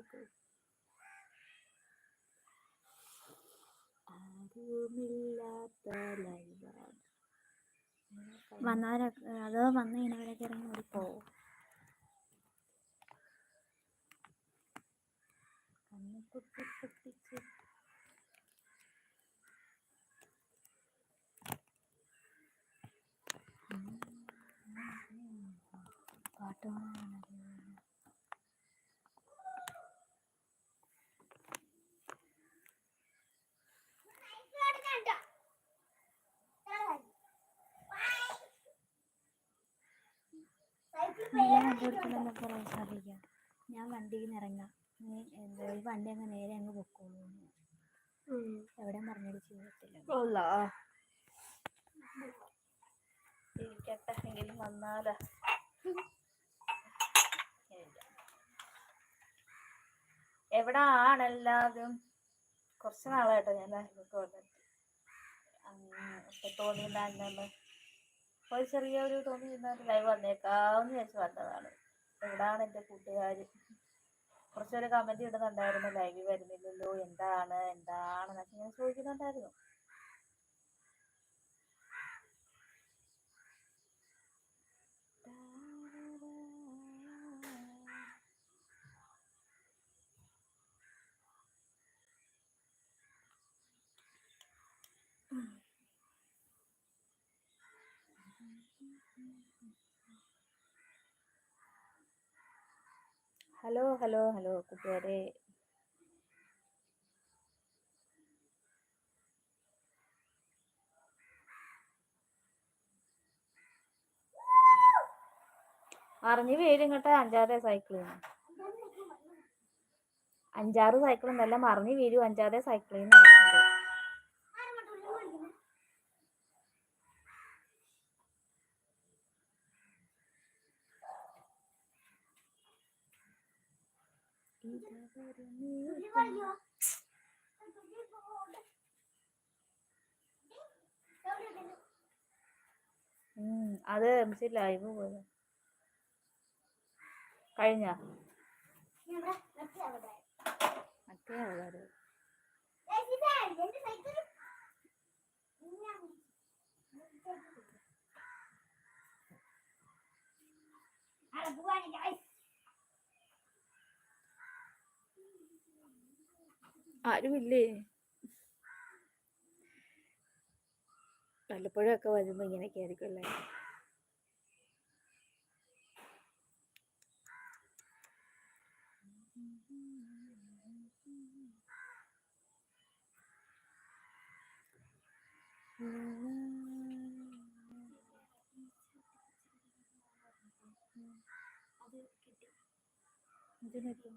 Book ആരുമില്ലാത്ത ലൈവാണ്. വന്നവരൊക്കെ അതോ വന്ന് കഴിഞ്ഞവരൊക്കെ ഇറങ്ങി ഓടിപ്പോ കണ്ണ് പൊട്ടിച്ച്. നീല വണ്ടി ഓടിക്കുന്നുണ്ട് പ്രോത്സാഹിപ്പിക്കാം ഞാൻ വണ്ടിയിൽ നിന്ന് ഇറങ്ങാം എന്താ ഈ വണ്ടി അങ്ങ് നേരെ അങ്ങ് പൊക്കോളൂ. എവിടെ പറഞ്ഞൊരു ജീവിതത്തില്ല എവിടെ ആണെല്ലാതും കുറച്ച് നാളായിട്ടോ ഞാൻ തോന്നിട്ട് തോന്നിയിട്ടുണ്ടായിരുന്നല്ലോ ഒരു ചെറിയ ഒരു ചെറിയൊരു തോന്നിയിരുന്ന ലൈവ് വന്നേക്കാന്ന് വെച്ച് വന്നതാണ്. എവിടാണ് എന്റെ കൂട്ടുകാർ കുറച്ചൊരു കമന്റ് ഇടുന്നുണ്ടായിരുന്നു ലൈവ് വരുന്നില്ലല്ലോ എന്താണ് എന്താണ്? എന്താണെന്നൊക്കെ ഇങ്ങനെ ചോദിക്കുന്നുണ്ടായിരുന്നു. ഹലോ ഹലോ ഹലോ കൂട്ടുകാരെ. അറിഞ്ഞു പേരും കേട്ടോ അഞ്ചാറ് സൈക്കിളിൽ അഞ്ചാറ് സൈക്കിൾ എന്നല്ല മറിഞ്ഞു വീഴും അഞ്ചാറ് സൈക്കിളിൽ നിന്ന് പറഞ്ഞത് എം സി ലൈവ് പോയത് കഴിഞ്ഞ? മറ്റേ ആൾക്കാര് ആരുമില്ലേ? വല്ലപ്പോഴൊക്കെ ഒക്കെ വരുമ്പോ ഇങ്ങനെയൊക്കെ ആയിരിക്കും അല്ലേ ഇതിനൊക്കെ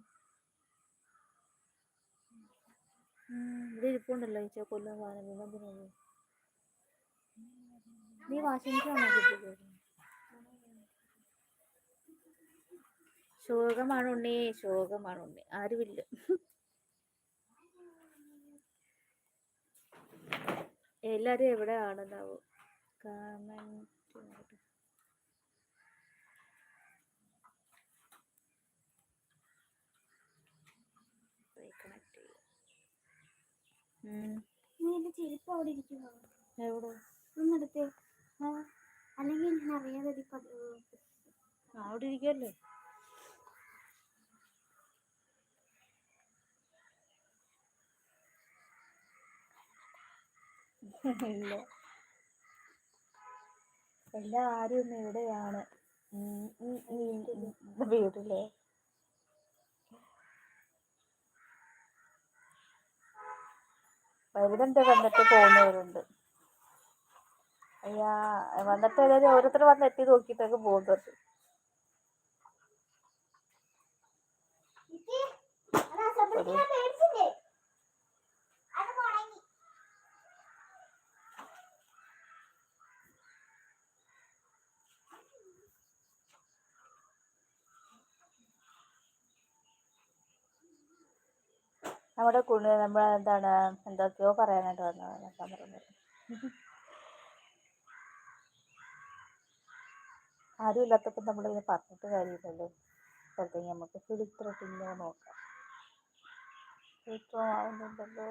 ഇവിടെ ഇരിപ്പുണ്ടല്ലോ ഈ കൊല്ലം സാധനം. നീ വാഷിംഗ് ശോകമാണ് ഉണ്ണി ശോകമാണ് ഉണ്ണി. ആരുമില്ല എല്ലാരും എവിടെയാണെന്നാവോ? കമന്റ് നീ എന്റെ ചെരുപ്പ് അവിടെ ഇരിക്കുമോ എവിടെ? ഒന്നെടുത്തേ. ആ അല്ലെങ്കിൽ ഞാൻ അറിയാതെ ഇത് പ- ഏർ ആ, അവിടെ ഇല്ല. എല്ലാരും ഇവിടെയാണ്. വീട്ടിലെ. എവിടെന്താ വന്നിട്ട് പോകുന്നവരുണ്ട്. അയ്യാ വന്നിട്ട് ഏതായാലും ഓരോരുത്തർ വന്ന് എത്തി നോക്കിയിട്ടൊക്കെ പോകുന്നുണ്ട് ഒരു നമ്മുടെ കുണി നമ്മൾ എന്താണ് എന്തൊക്കെയോ പറയാനായിട്ട് വന്നതാണ് ഞാൻ പറഞ്ഞത് ആരും ഇല്ലാത്തപ്പോൾ നമ്മളിങ്ങനെ പറഞ്ഞിട്ട് കാര്യമില്ലല്ലോ. ചിലപ്പോ നമുക്ക് ഫിലിത്രട്ടില്ല നോക്കാം. ഫിലിത്രം ആവുന്നുണ്ടല്ലോ.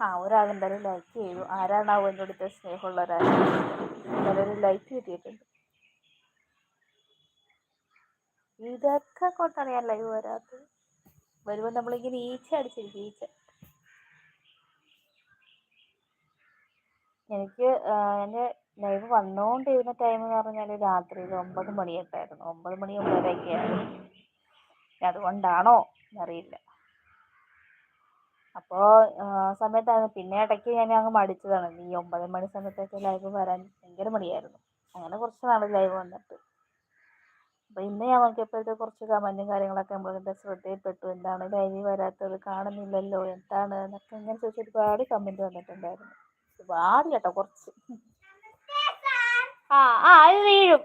ആ ഒരാളെന്തായാലും ലൈക്ക് ചെയ്തു. ആരാണാവോ എന്നോട് ഇത്ര സ്നേഹമുള്ള ഒരാൾ എന്തായാലും ലൈക്ക് കിട്ടിയിട്ടുണ്ട്. ഇതൊക്കെ കൊണ്ടാണ് ഞാൻ ലൈവ് വരാത്തത്? വരുമ്പോൾ നമ്മളിങ്ങനെ ഈച്ച അടിച്ചിരിക്കും ഈച്ച. എനിക്ക് എന്റെ ലൈവ് വന്നുകൊണ്ടിരുന്ന ടൈം എന്ന് പറഞ്ഞാൽ രാത്രിയിൽ ഒമ്പത് മണിയൊക്കെ ആയിരുന്നു ഒമ്പത് മണി ഒമ്പതരയൊക്കെ ആയിരുന്നു. അതുകൊണ്ടാണോ എന്നറിയില്ല. അപ്പോൾ സമയത്താണ് പിന്നെ ഇടയ്ക്ക് ഞാൻ അങ്ങ് മടിച്ചതാണ്. ഈ ഒമ്പത് മണി സമയത്തൊക്കെ ലൈവ് വരാൻ ഭയങ്കര മടിയായിരുന്നു. അങ്ങനെ കുറച്ച് നാൾ ലൈവ് വന്നിട്ട്. അപ്പോൾ ഇന്ന് ഞാൻ നോക്കിയപ്പോഴത്തെ കുറച്ച് കമന്റും കാര്യങ്ങളൊക്കെ നമ്മളതിന്റെ ശ്രദ്ധയിൽപ്പെട്ടു. എന്താണ് ലൈവിൽ വരാത്തത് കാണുന്നില്ലല്ലോ എന്താണ് എന്നൊക്കെ ഇങ്ങനെ ചോദിച്ച് ഒരുപാട് കമന്റ് വന്നിട്ടുണ്ടായിരുന്നു. ഒരുപാട് കേട്ടോ കുറച്ച്. ആ ആ അത് വീഴും.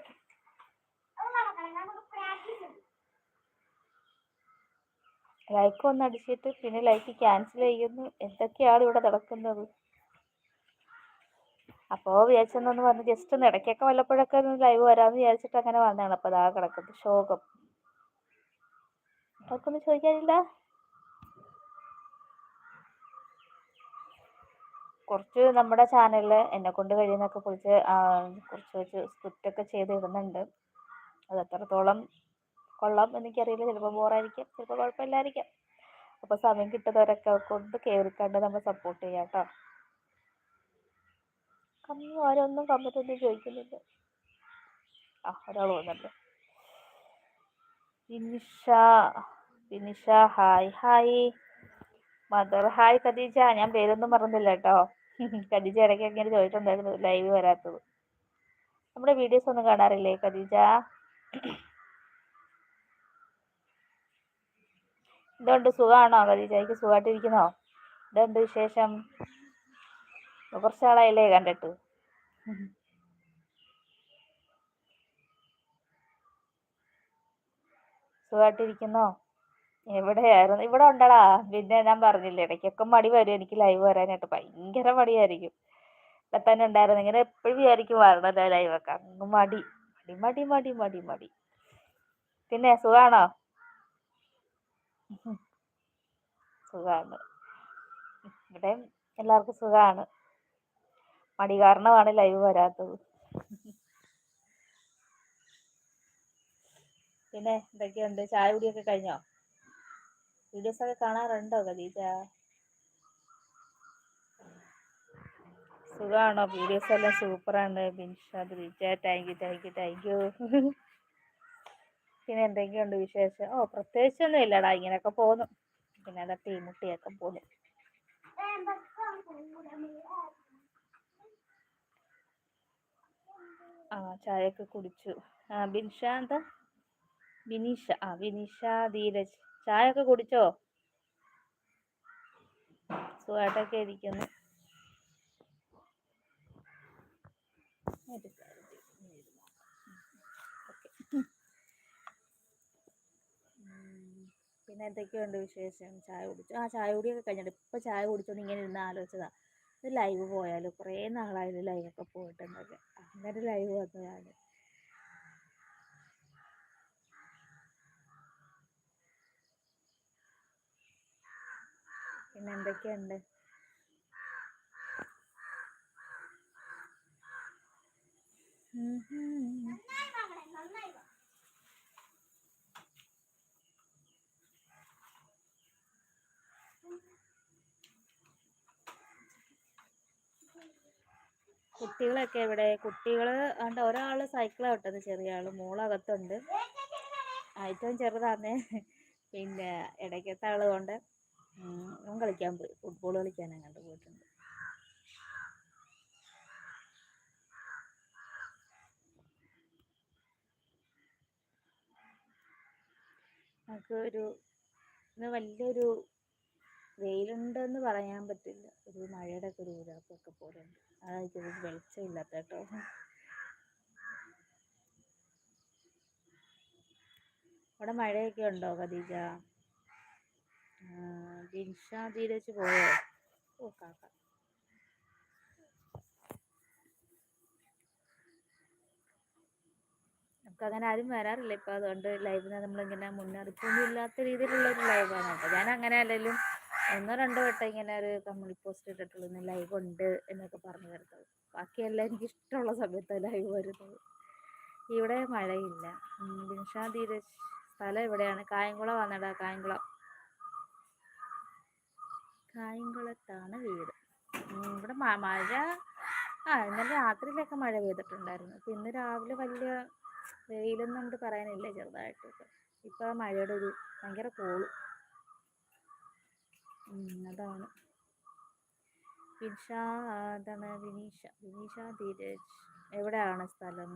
ലൈക്ക് ഒന്ന് അടിച്ചിട്ട് പിന്നെ ലൈക്ക് ക്യാൻസൽ ചെയ്യുന്നു. എന്തൊക്കെയാണ് ഇവിടെ നടക്കുന്നത്? അപ്പോൾ വിചാരിച്ചെന്നു പറഞ്ഞു ജസ്റ്റ് ഒന്ന് ഇടയ്ക്കൊക്കെ വല്ലപ്പോഴൊക്കെ ഒന്ന് ലൈവ് വരാമെന്ന് വിചാരിച്ചിട്ട് അങ്ങനെ വന്നതാണ്. അപ്പോൾ അതാ കിടക്കുന്നത് ശോകം. അവർക്കൊന്നും ചോദിക്കാനില്ല. കുറച്ച് നമ്മുടെ ചാനലിൽ എന്നെ കൊണ്ട് കഴിയുന്നൊക്കെ കുറച്ച് കുറച്ച് കുറച്ച് സ്ക്രിപ്റ്റൊക്കെ ചെയ്ത് ഇടുന്നുണ്ട്. അത് എത്രത്തോളം കൊള്ളാം എനിക്കറിയില്ല. ചിലപ്പോൾ ബോറായിരിക്കാം ചിലപ്പോൾ കുഴപ്പമില്ലായിരിക്കാം. അപ്പോൾ സമയം കിട്ടുന്നവരൊക്കെ കൊണ്ട് കയറിക്കണ്ട് നമ്മൾ സപ്പോർട്ട് ചെയ്യാം കേട്ടോ. കമ്മി ആരൊന്നും കമ്മിറ്റ് ഒന്നും ചോദിക്കുന്നില്ല ആ ഒരാൾ വന്നിട്ട് Binisha Binisha hi hi. Mother hi Khadija. ഞാൻ പേരൊന്നും മറന്നില്ല കേട്ടോ. ഖദീജ ഇടയ്ക്ക് ഇങ്ങനെ ചോദിച്ചിട്ടുണ്ടായിരുന്നു ലൈവ് വരാത്തത്. നമ്മുടെ വീഡിയോസ് ഒന്നും കാണാറില്ലേ ഖദീജ? എന്തുകൊണ്ട് സുഖമാണോ ഖദീജയ്ക്ക് സുഖമായിട്ടിരിക്കുന്നോ? എന്തുണ്ട് വിശേഷം? കുറച്ച് നാളായില്ലേ കണ്ടിട്ട്. സുഖമായിട്ടിരിക്കുന്നോ എവിടെയായിരുന്നു? ഇവിടെ ഉണ്ടടാ. പിന്നെ ഞാൻ പറഞ്ഞില്ലേ ഇടയ്ക്കൊക്കെ മടി വരും എനിക്ക് ലൈവ് വരാനായിട്ട്. ഭയങ്കര മടിയായിരിക്കും. ഇവിടെ തന്നെ ഉണ്ടായിരുന്നു. ഇങ്ങനെ എപ്പോഴും വിചാരിക്കും വരണല്ലോ ഒക്കെ. അങ്ങ് മടി. മടി മടി മടി മടി പിന്നെ സുഖാണോ? സുഖാണ്. ഇവിടെ എല്ലാവർക്കും സുഖമാണ് മടി കാരണമാണ് ലൈവ് വരാത്തത്. പിന്നെ എന്തൊക്കെയുണ്ട്? ചായ കുടിയൊക്കെ കഴിഞ്ഞോ? വീഡിയോസ് ഒക്കെ കാണാറുണ്ടോ ഖദീജ? സുഖമാണോ വീഡിയോസ് എല്ലാം സൂപ്പറാണ്. Binshad Bija thank you thank you thank you പിന്നെ എന്തൊക്കെയുണ്ട് വിശേഷം? ഓ പ്രത്യേകിച്ചൊന്നും ഇല്ലടാ. ഇങ്ങനെയൊക്കെ പോകുന്നു പിന്നെ അതൊക്കെ മുട്ടിയൊക്കെ പോന്നു. ആ ചായയൊക്കെ കുടിച്ചു. ആ ബിൻഷ എന്താ? വിനീഷ ആ വിനീഷ ധീരജ്. ചായയൊക്കെ കുടിച്ചോ? സുഖമായിട്ടൊക്കെ ഇരിക്കുന്നു. പിന്നെ എന്തൊക്കെയുണ്ട് വിശേഷം? ചായ കുടിച്ചു? ആ ചായ കുടിയൊക്കെ കഴിഞ്ഞിട്ട്. ഇപ്പം ചായ കുടിച്ചോണ്ട് ഇങ്ങനെ ഇരുന്ന് ആലോചിച്ചതാ. ഇത് ലൈവ് പോയാലോ? കുറേ നാളായാലും ലൈവൊക്കെ പോയിട്ടുണ്ടല്ലോ അങ്ങനെ ലൈവ് വന്നതാണ് പിന്നെ എന്തൊക്കെയുണ്ട്? ഉം കുട്ടികളൊക്കെ ഇവിടെ കുട്ടികൾ ഉണ്ട് ഒരാൾ സൈക്കിളാണ് വിട്ടത് ചെറിയ ആൾ മോളകത്തുണ്ട്. ഏറ്റവും ചെറുതാന്നേ. പിന്നെ ഇടയ്ക്കത്തെ ആൾ കൊണ്ട് അവൻ കളിക്കാൻ പോയി. ഫുട്ബോൾ കളിക്കാൻ അങ്ങോട്ട് പോയിട്ടുണ്ട്. നമുക്ക് ഒരു ഇന്ന് വലിയൊരു വെയിലുണ്ടെന്ന് പറയാൻ പറ്റില്ല. ഒരു മഴയുടെ ഒക്കെ ഒരു ഊരാപ്പൊക്കെ പോലെ ഉണ്ട് ഒരു വെളിച്ചമില്ലാത്ത കേട്ടോ അവിടെ മഴയൊക്കെ ഉണ്ടോ ഖദീജ ആ, ബിൻഷ ധീരജ് പോയോ ഓ കാക്ക നമുക്കങ്ങനെ ആരും വരാറില്ല. ഇപ്പം അതുകൊണ്ട് ലൈവിന് നമ്മളിങ്ങനെ മുന്നറിയിപ്പൊന്നും ഇല്ലാത്ത രീതിയിലുള്ള ഒരു ലൈവാണ് കേട്ടോ ഞാൻ അങ്ങനെ അല്ലെങ്കിലും ഒന്നോ രണ്ടോ വട്ടം ഇങ്ങനെ ഒരു കമ്മ്യൂണിറ്റി പോസ്റ്റ് ഇട്ടിട്ടുള്ളൂ ഇന്ന് ലൈവ് ഉണ്ട് എന്നൊക്കെ പറഞ്ഞു വരുന്നത്. ബാക്കിയെല്ലാം എനിക്ക് ഇഷ്ടമുള്ള സമയത്താണ് ലൈവ് വരുന്നത്. ഇവിടെ മഴയില്ല. ബിൻഷാ ധീരജ് സ്ഥലം ഇവിടെയാണ് കായംകുളം വന്നടാ കായംകുളം. കായംകുളത്താണ് വീട്. ഇവിടെ മഴ ആ ഇന്നലെ രാത്രിയിലൊക്കെ മഴ പെയ്തിട്ടുണ്ടായിരുന്നു. ഇപ്പം ഇന്ന് രാവിലെ വലിയ വെയിലൊന്നും കൊണ്ട് പറയാനില്ല ചെറുതായിട്ടൊക്കെ. ഇപ്പം മഴയുടെ ഒരു ഭയങ്കര കോൾ. അതാണ്. വിൻഷ വിനീഷ വിനീഷ ധീരജ് എവിടെയാണ് സ്ഥലം?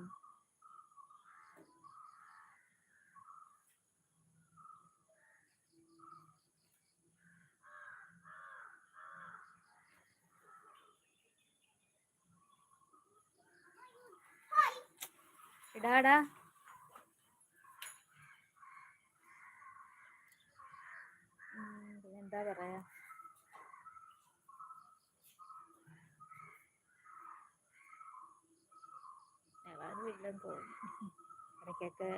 ഇടാടാ പിന്നെന്താ പറയാ? ഞാനും ഇല്ലെന്ന് തോന്നുന്നു ഇടയ്ക്കൊക്കെ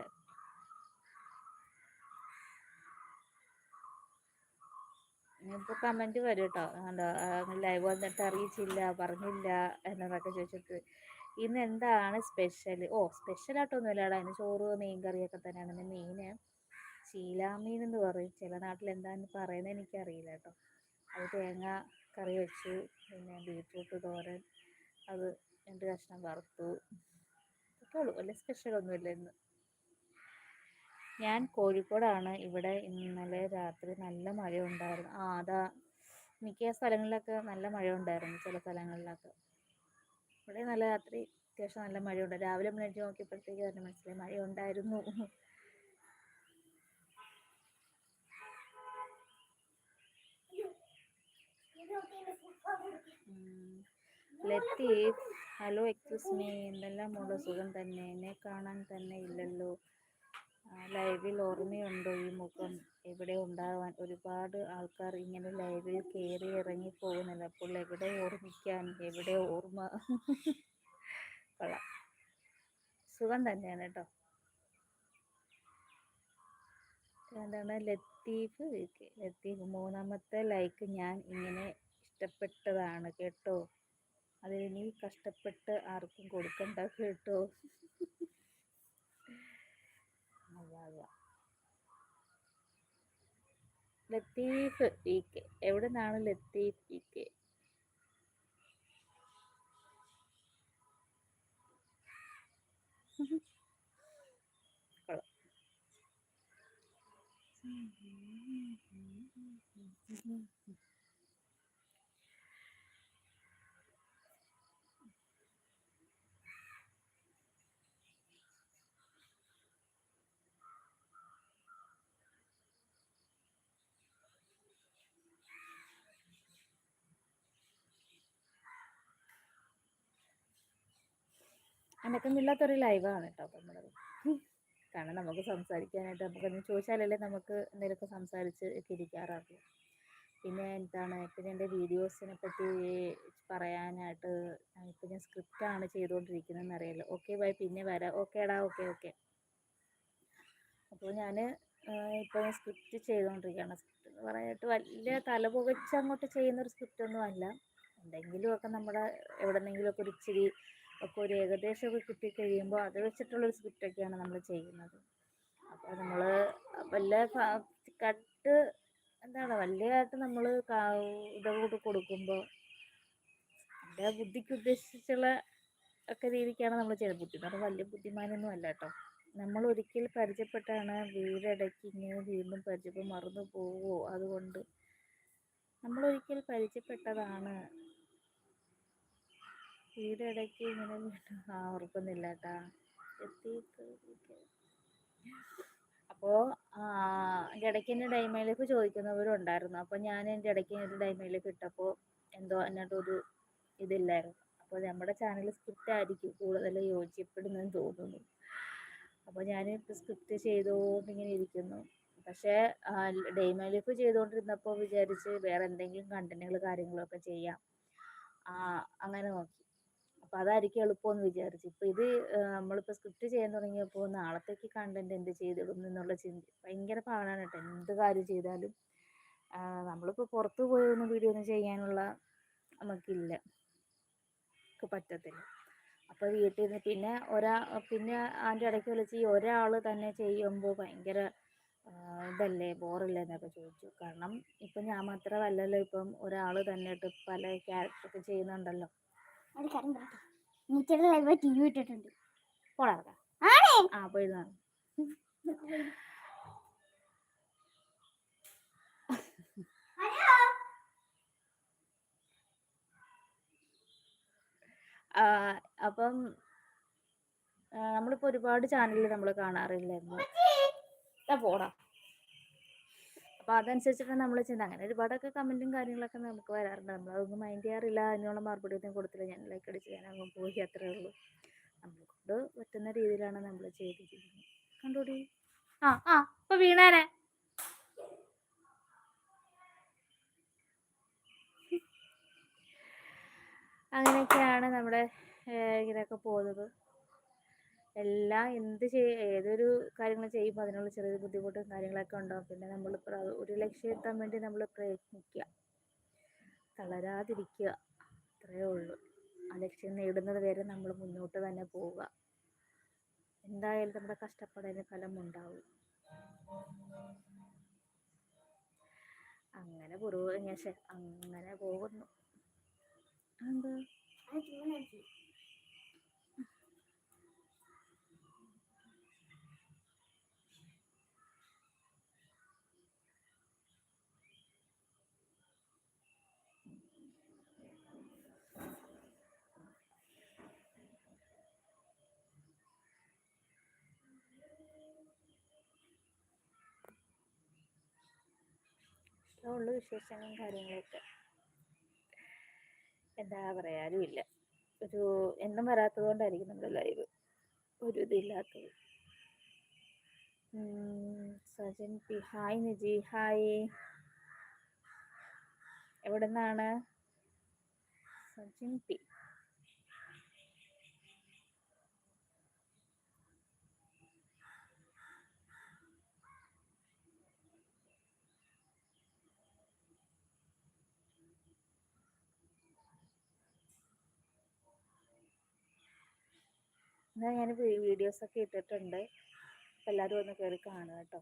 ഇപ്പോൾ കമന്റ് വരും കേട്ടോ എന്താ ലൈവ് വന്നിട്ട് അറിയിച്ചില്ല പറഞ്ഞില്ല എന്നതൊക്കെ ചോദിച്ചിട്ട്. ഇന്ന് എന്താണ് സ്പെഷ്യൽ ഓ സ്പെഷ്യലായിട്ടൊന്നുമില്ലടാ ഇന്ന് ചോറ് മീൻ കറിയൊക്കെ തന്നെയാണ്. ഇന്ന് മീന് ശീലാമീൻ എന്ന് പറയും. ചില നാട്ടിൽ എന്താന്ന് പറയുന്നത് എനിക്കറിയില്ല കേട്ടോ. അത് തേങ്ങ കറി വെച്ചു. പിന്നെ ബീട്രൂട്ട് തോരൻ. അത് രണ്ട് കഷ്ണം വറുത്തു. ഇതൊക്കെ ഉള്ളൂ. വലിയ സ്പെഷ്യലൊന്നുമില്ല ഇന്ന്. ഞാൻ കോഴിക്കോടാണ്. ഇവിടെ ഇന്നലെ രാത്രി നല്ല മഴ ഉണ്ടായിരുന്നു ആ അതാ. മിക്ക സ്ഥലങ്ങളിലൊക്കെ നല്ല മഴ ഉണ്ടായിരുന്നു ചില സ്ഥലങ്ങളിലൊക്കെ. ഇവിടെ നല്ല രാത്രി അത്യാവശ്യം നല്ല മഴയുണ്ട്. രാവിലെ എണീറ്റ് നോക്കിയപ്പോഴത്തേക്ക് തന്നെ മനസ്സിലായി മഴ ഉണ്ടായിരുന്നു ലത്തീഫ് ഹലോ എക്സ്ക്യൂസ് മീ. എന്തെല്ലാം മോൾ സുഖം തന്നെ? എന്നെ കാണാൻ തന്നെ ഇല്ലല്ലോ. ലൈവിൽ ഓർമ്മയുണ്ടോ ഈ മുഖം? എവിടെ ഉണ്ടാവാൻ? ഒരുപാട് ആൾക്കാർ ഇങ്ങനെ ലൈവിൽ കയറി ഇറങ്ങി പോകുന്നില്ല? അപ്പോൾ എവിടെ ഓർമ്മിക്കാൻ? എവിടെ ഓർമ്മ? കൊള്ളാം. സുഖം തന്നെയാണ് കേട്ടോ. എന്താണ്? ലത്തീഫ്. ലത്തീഫ് മൂന്നാമത്തെ ലൈക്ക് ഞാൻ ഇങ്ങനെ ഇഷ്ടപ്പെട്ടതാണ് കേട്ടോ. അതിനി കഷ്ടപ്പെട്ട് ആർക്കും കൊടുക്കണ്ട കേട്ടോ. ലത്തീഫ് പി കെ എവിടെ നിന്നാണ് ലത്തീഫ് പി കെ? കൊള്ളാം. അനക്കമില്ലാത്തൊരു ലൈവാണ് കേട്ടോ അപ്പം നമ്മളത് കാരണം നമുക്ക് സംസാരിക്കാനായിട്ട് നമുക്കൊന്ന് ചോദിച്ചാലല്ലേ നമുക്ക് എന്തെങ്കിലുമൊക്കെ സംസാരിച്ച് ഇരിക്കാറുള്ളൂ പിന്നെ എന്താണ് പിന്നെ എന്റെ വീഡിയോസിനെ പറ്റി പറയാനായിട്ട് ഇപ്പം ഞാൻ സ്ക്രിപ്റ്റാണ് ചെയ്തുകൊണ്ടിരിക്കുന്നതെന്ന് അറിയാലോ ഓക്കെ ബൈ പിന്നെ വരാം. ഓക്കേടാ ഓക്കെ ഓക്കെ. അപ്പോൾ ഞാൻ ഇപ്പോൾ സ്ക്രിപ്റ്റ് ചെയ്തുകൊണ്ടിരിക്കുകയാണ്. സ്ക്രിപ്റ്റ് എന്ന് പറയാനായിട്ട് വലിയ തലപുകച്ച് അങ്ങോട്ട് ചെയ്യുന്നൊരു സ്ക്രിപ്റ്റ് ഒന്നും അല്ല. എന്തെങ്കിലുമൊക്കെ നമ്മുടെ എവിടെന്നെങ്കിലുമൊക്കെ ഒരു ഇച്ചിരി ഒക്കെ ഒരു ഏകദേശമൊക്കെ കിട്ടിക്കഴിയുമ്പോൾ അത് വെച്ചിട്ടുള്ളൊരു സ്ക്രിപ്റ്റൊക്കെയാണ് നമ്മൾ ചെയ്യുന്നത്. അപ്പോൾ നമ്മൾ വല്ല കട്ട് എന്താണ് വലിയതായിട്ട് നമ്മൾ ഇതൊക്കെ കൊടുക്കുമ്പോൾ എന്റെ ബുദ്ധിക്ക് ഉദ്ദേശിച്ചുള്ള ഒക്കെ രീതിക്കാണ് നമ്മൾ ചെയ്തത് ബുദ്ധി എന്ന് പറഞ്ഞാൽ വലിയ ബുദ്ധിമാനൊന്നും അല്ല കേട്ടോ നമ്മൾ ഒരിക്കൽ പരിചയപ്പെട്ടാണ് വീടിടയ്ക്ക് ഇങ്ങനെ വീണ്ടും പരിചയപ്പെട്ട് മറന്നു പോവോ? അതുകൊണ്ട് നമ്മൾ ഒരിക്കൽ പരിചയപ്പെട്ടതാണ് വീടിടയ്ക്ക് ഇങ്ങനെ ആ ഓർക്കുന്നില്ല കേട്ടാ. അപ്പോൾ ഇടയ്ക്ക് ഡൈമയിലേക്ക് ചോദിക്കുന്നവരും ഉണ്ടായിരുന്നു അപ്പോൾ ഞാൻ എന്റെ ഇടയ്ക്ക് ഒരു ഡൈമയിലേക്ക് ഇട്ടപ്പോൾ എന്തോ അതിനകത്തൊരു ഇതില്ലായിരുന്നു. അപ്പോൾ നമ്മുടെ ചാനൽ സ്ക്രിപ്റ്റ് ആയിരിക്കും കൂടുതൽ യോജിപ്പെടുന്നതെന്ന് തോന്നുന്നു. അപ്പോൾ ഞാൻ സ്ക്രിപ്റ്റ് ഇങ്ങനെ ഇരിക്കുന്നു. പക്ഷേ ഡൈമയിലേക്ക് ചെയ്തുകൊണ്ടിരുന്നപ്പോൾ വിചാരിച്ച് വേറെ എന്തെങ്കിലും കണ്ടന്റുകൾ കാര്യങ്ങളൊക്കെ ചെയ്യാം. അങ്ങനെ നോക്കി. അപ്പോൾ അതായിരിക്കും എളുപ്പമെന്ന് വിചാരിച്ചു. ഇപ്പോൾ ഇത് നമ്മളിപ്പോൾ സ്ക്രിപ്റ്റ് ചെയ്യാൻ തുടങ്ങിയപ്പോൾ നാളത്തേക്ക് കണ്ടന്റ് എന്ത് ചെയ്തിടും എന്നുള്ള ചിന്ത ഭയങ്കര പാടാണ് കേട്ടോ. എന്ത് കാര്യം ചെയ്താലും നമ്മളിപ്പോൾ പുറത്ത് പോയി ഒന്നും വീഡിയോ ഒന്നും ചെയ്യാനുള്ള നമുക്കില്ല. നമുക്ക് പറ്റത്തില്ല. അപ്പോൾ വീട്ടിൽ നിന്ന് പിന്നെ ഒരാ പിന്നെ അതിന്റെ ഇടയ്ക്ക് വിളിച്ച് ഈ ഒരാൾ തന്നെ ചെയ്യുമ്പോൾ ഭയങ്കര ഇതല്ലേ ബോറല്ലേ എന്നൊക്കെ ചോദിച്ചു. കാരണം ഇപ്പം ഞാൻ മാത്രമല്ലല്ലോ ഇപ്പം ഒരാൾ തന്നെ ഇട്ട് പല ക്യാരക്ടറൊക്കെ ചെയ്യുന്നുണ്ടല്ലോ. ഒരു കറണ്ട് കേട്ടോ നീച്ചയുടെ ലൈവ് ടി വി ഇട്ടിട്ടുണ്ട്. പോടാർക്കാം ആണേ? ആ ആ, അപ്പം നമ്മളിപ്പോ നമ്മളിപ്പോൾ ഒരുപാട് ചാനലിൽ നമ്മൾ കാണാറില്ലായിരുന്നു. പോടാ. അപ്പോൾ അതനുസരിച്ചിട്ട് നമ്മൾ ചെയ്യുന്നത്. അങ്ങനെ ഒരുപാടൊക്കെ കമന്റും കാര്യങ്ങളൊക്കെ നമുക്ക് വരാറുണ്ട്. നമ്മൾ അതൊന്നും മൈൻഡ് ചെയ്യാറില്ല. അതിനുള്ള മറുപടി ഒന്നും കൊടുത്തില്ല. ഞാൻ ലൈക്ക് അടിച്ച് ഞാൻ അങ്ങ് പോയി. അത്രേ ഉള്ളൂ. നമ്മളെ പറ്റുന്ന രീതിയിലാണ് നമ്മൾ ചെയ്തിരിക്കുന്നത്. കണ്ടോടി? ആ ആ. ഇപ്പൊ വീണേനെ. അങ്ങനെയൊക്കെയാണ് നമ്മുടെ ഇതിനൊക്കെ പോകുന്നത്. എല്ലാം എന്ത് ചെയ്യ ഏതൊരു കാര്യങ്ങൾ ചെയ്യുമ്പോൾ അതിനുള്ള ചെറിയ ബുദ്ധിമുട്ടും കാര്യങ്ങളൊക്കെ ഉണ്ടാവും. പിന്നെ നമ്മൾ ഒരു ലക്ഷ്യം എത്താൻ വേണ്ടി നമ്മൾ പ്രയത്നിക്കുക തളരാതിരിക്കുക അത്രയേ ഉള്ളൂ. ആ ലക്ഷ്യം നേടുന്നത് വരെ നമ്മൾ മുന്നോട്ട് തന്നെ പോവുക. എന്തായാലും നമ്മുടെ കഷ്ടപ്പാടിന് ഫലം ഉണ്ടാവും. അങ്ങനെ ശ്ശെ, അങ്ങനെ പോകുന്നു. എന്ത് ഇഷ്ടമുള്ള വിശേഷങ്ങളും കാര്യങ്ങളൊക്കെ. എന്താ പറയാനുമില്ല ഒരു എന്നും വരാത്തത് കൊണ്ടായിരിക്കും നമ്മുടെ ലൈവ് ഒരു ഇതില്ലാത്തത് Sajan P hi Niji hi. എവിടെ നിന്നാണ് സജിൻ പി. എന്നാൽ ഞാൻ വീഡിയോസൊക്കെ ഇട്ടിട്ടുണ്ട്. അപ്പോൾ എല്ലാവരും ഒന്ന് കയറി കാണുക കേട്ടോ.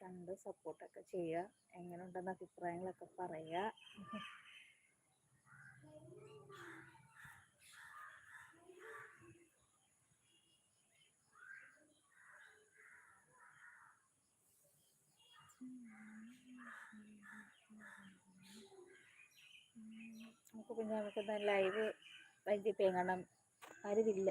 കണ്ട് സപ്പോർട്ടൊക്കെ ചെയ്യുക. എങ്ങനെ ഉണ്ടെന്ന് അഭിപ്രായങ്ങളൊക്കെ പറയുക. നമുക്ക് പിന്നെ നമുക്ക് ലൈവ് വൈകിട്ട് എങ്ങാനും ആരുമില്ല